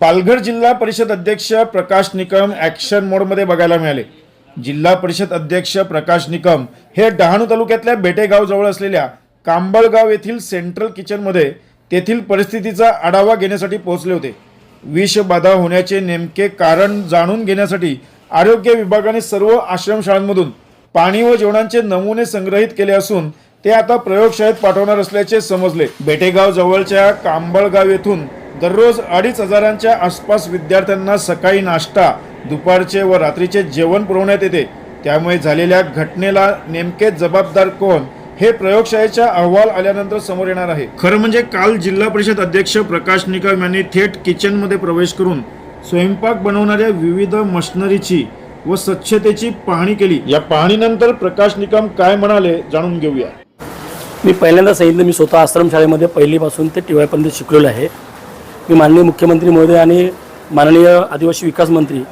पालघर जिल्हा परिषद अध्यक्ष प्रकाश निकम ॲक्शन मोडमध्ये बघायला मिळाले. जिल्हा परिषद अध्यक्ष प्रकाश निकम हे डहाणू तालुक्यातल्या बेटेगावजवळ असलेल्या कांबळगाव येथील सेंट्रल किचनमध्ये तेथील परिस्थितीचा आढावा घेण्यासाठी पोहोचले होते. विषबाधा होण्याचे नेमके कारण जाणून घेण्यासाठी आरोग्य विभागाने सर्व आश्रमशाळांमधून पाणी व जेवणांचे नमुने संग्रहित केले असून ते आता प्रयोगशाळेत पाठवणार असल्याचे समजले. बेटेगाव जवळच्या कांबळगाव येथून दररोज अडीच हजारांच्या आसपास विद्यार्थ्यांना सकाळी नाश्ता दुपारचे व रात्रीचे जेवण पुरवण्यात येते. त्यामुळे झालेल्या घटनेला नेमके जबाबदार कोण हे प्रयोगशाळेच्या अहवाल आल्यानंतर समोर येणार आहे. खरं म्हणजे काल जिल्हा परिषद अध्यक्ष प्रकाश निकम यांनी थेट किचनमध्ये प्रवेश करून स्वयंपाक बनवणाऱ्या विविध मशनरीची व स्वच्छतेची पाहणी केली. या पाहणीनंतर प्रकाश निकम काय म्हणाले जाणून घेऊया. मी पहिल्यांदा सांगितलं मी स्वतः आश्रमशाळेमध्ये पहिलीपासून ते टिवायपर्यंत शिकलेलो आहे. मी माननीय मुख्यमंत्री महोदय आणि माननीय आदिवासी विकास मंत्री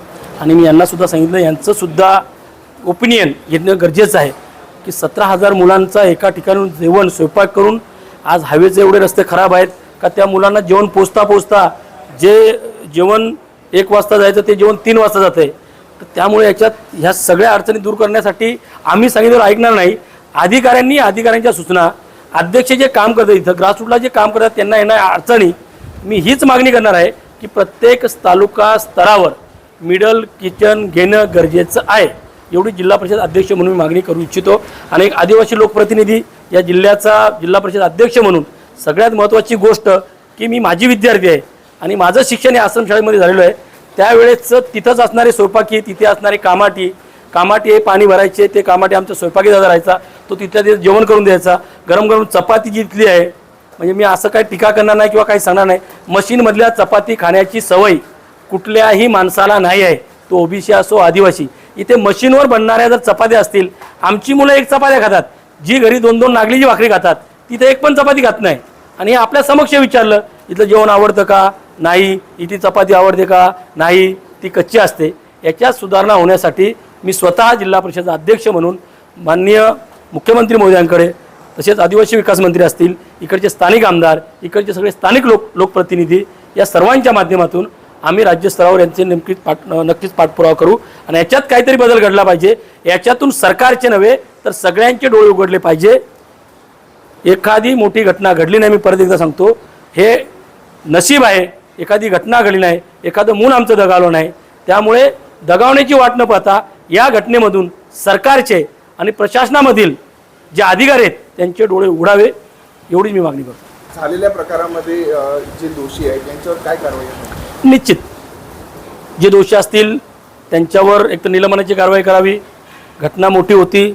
आणि मी यांनासुद्धा सांगितलं यांचंसुद्धा ओपिनियन घेणं गरजेचं आहे की सतरा हजार मुलांचा एका ठिकाणी जेवण स्वयंपाक करून आज हायवेचे एवढे रस्ते खराब आहेत का त्या मुलांना जेवण पोचता पोचता जे जेवण एक वाजता जायचं ते जेवण तीन वाजता जातं आहे तर त्यामुळे याच्यात ह्या सगळ्या अडचणी दूर करण्यासाठी आम्ही सांगितलं ऐकणार नाही. अधिकाऱ्यांनी अधिकाऱ्यांच्या सूचना अध्यक्ष जे काम करतात इथं ग्रासरूटला जे काम करतात त्यांना येणाऱ्या अडचणी मी हीच मागणी करणार आहे की प्रत्येक तालुका स्तरावर मिडल किचन घेणं गरजेचं आहे. एवढी जिल्हा परिषद अध्यक्ष म्हणून मी मागणी करू इच्छितो. आणि एक आदिवासी लोकप्रतिनिधी या जिल्ह्याचा जिल्हा परिषद अध्यक्ष म्हणून सगळ्यात महत्त्वाची गोष्ट की मी माझी विद्यार्थी आहे आणि माझं शिक्षण हे आश्रमशाळेमध्ये झालेलं आहे. त्यावेळेस तिथंच असणारे स्वयंपाकी तिथे असणारे कामाटी कामाटी हे पाणी भरायचे ते कामाटी आमच्या स्वयंपाकी दादा राहायचा तो तिथल्या तिथे जेवण करून द्यायचा. गरम गरम चपाती जिथली आहे म्हणजे मी असं काही टीका करणार नाही किंवा काही सांगणार नाही. मशीनमधल्या चपाती खाण्याची सवय कुठल्याही माणसाला नाही आहे. तो ओबीसी असो आदिवासी. इथे मशीनवर बनणाऱ्या जर चपात्या असतील आमची मुलं एक चपात्या खातात. जी घरी दोन दोन नागलीची भाकरी खातात तिथे एक पण चपाती खात नाही. आणि आपल्या समक्ष विचारलं इथलं जेवण आवडतं का? नाही. इथे चपाती आवडते का? नाही. ती कच्ची असते. याच्यात सुधारणा होण्यासाठी मी स्वतः जिल्हा परिषद अध्यक्ष म्हणून माननीय मुख्यमंत्री महोदयांकडे तसेच आदिवासी विकास मंत्री असतील इकडचे स्थानिक आमदार इकडचे सगळे स्थानिक लोक लोकप्रतिनिधी या सर्वांच्या माध्यमातून आम्ही राज्यस्तरावर यांचे नेमकीच पाठ नक्कीच पाठपुरावा करू. आणि याच्यात काहीतरी बदल घडला पाहिजे. याच्यातून सरकारचे नव्हे तर सगळ्यांचे डोळे उघडले पाहिजे. एखादी मोठी घटना घडली नाही मी परत एकदा सांगतो. हे नशीब आहे एखादी घटना घडली नाही एखादं मूल आमचं दगावलं नाही. त्यामुळे दगावण्याची वाट न पाहता या घटनेमधून सरकारचे आणि प्रशासनामधील जे अधिकारी आहेत त्यांचे डोळे उघडावे एवढीच मी मागणी करतो. झालेल्या प्रकारामध्ये जे दोषी आहेत त्यांच्यावर काय कारवाई होणार? निश्चित. जे दोषी असतील त्यांच्यावर एक तर निलंबनाची कारवाई करावी. घटना मोठी होती.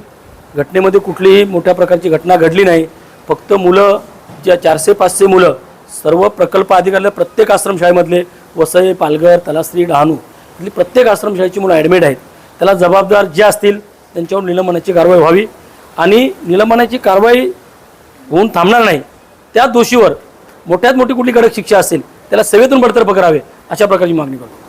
घटनेमध्ये कुठलीही मोठ्या प्रकारची घटना घडली नाही. फक्त मुलं ज्या चारशे पाचशे मुलं सर्व प्रकल्प अधिकाऱ्याला प्रत्येक आश्रमशाळेमधले वसई पालघर तलासरी डहाणू इथली प्रत्येक आश्रमशाळेची मुलं ॲडमिट आहेत. त्याला जबाबदार जे असतील त्यांच्यावर निलंबनाची कारवाई व्हावी. आणि निलंबनाची कारवाई होऊन थांबणार नाही. त्या दोषीवर मोठ्यात मोठी कुठली कडक शिक्षा असेल त्याला सेवेतून बडतर्फ करावे अशा प्रकारची मागणी करतो.